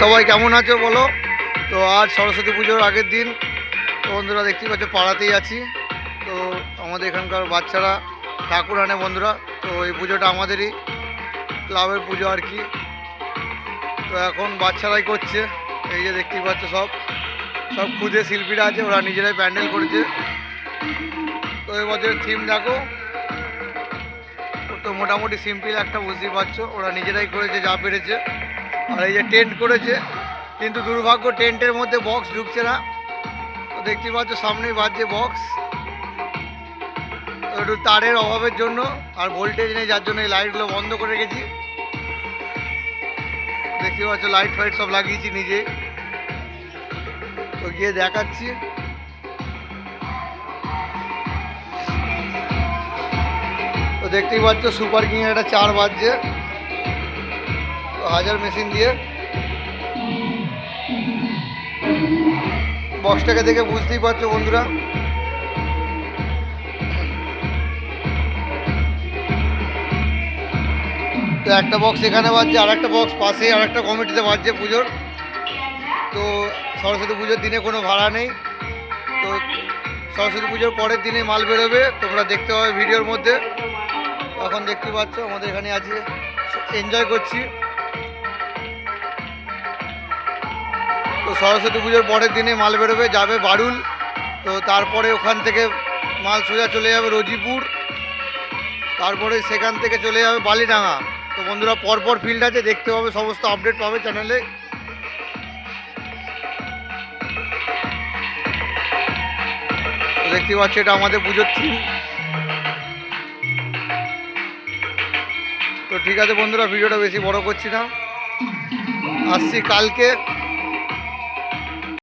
সবাই কেমন আছো বলো? তো আজ সরস্বতী পুজোর আগের দিন। তো বন্ধুরা, দেখতেই পাচ্ছ, পাড়াতেই আছি। তো আমাদের এখানকার বাচ্চারা ঠাকুর আনে বন্ধুরা, তো এই পুজোটা আমাদেরই ক্লাবের পুজো আর কি। তো এখন বাচ্চারাই করছে। এই যে দেখতেই পাচ্ছ সব। সব খুদে শিল্পীরা আছে, ওরা নিজেরাই প্যান্ডেল করেছে। তো এবছর থিম দেখো। তো মোটামুটি সিম্পল একটা বুঝতেই পারছ। ওরা নিজেরাই করেছে, যা পেরেছে। আর এই যে টেন্ট করেছে, কিন্তু দুর্ভাগ্য টেন্টের মধ্যে বক্স ঢুকছে না। তো দেখতেই পাচ্ছ, সামনেই বাজছে বক্স তো একটু তারের অভাবের জন্য আর ভোল্টেজ নেই, যার জন্য এই লাইটগুলো বন্ধ করে রেখেছি। দেখতে পাচ্ছ লাইট ফাইট সব লাগিয়েছি নিজে। তো গিয়ে দেখাচ্ছি। তো দেখতেই পাচ্ছ সুপার কিং একটা চার বাজছে। হাজার মেশিন দিয়ে বক্সটাকে দেখে বুঝতেই পারছ বন্ধুরা। তো একটা বক্স এখানে বাজছে আর একটা বক্স পাশেই আর একটা কমিটিতে বাজছে পুজোর। তো সরস্বতী পুজোর দিনে কোনো ভাড়া নেই। তো সরস্বতী পুজোর পরের দিনে মাল বেরোবে, তোমরা দেখতে পাবে ভিডিওর মধ্যে। এখন দেখতে পাচ্ছ, আমাদের এখানে আছে এনজয় করছি। তো সরস্বতী পুজোর পরের দিনে মাল বেরোবে, যাবে বারুল। তো তারপরে ওখান থেকে মাল সোজা চলে যাবে রজিপুর। তারপরে সেখান থেকে চলে যাবে বালিডাঙ্গা। তো বন্ধুরা, পরপর ফিল্ড আছে, দেখতে পাবে, সমস্ত আপডেট পাবে চ্যানেলে দেখতে পাচ্ছি, এটা আমাদের পুজোর থিম তো ঠিক আছে বন্ধুরা, ভিডিওটা বেশি বড় করছি না। আসছি কালকে।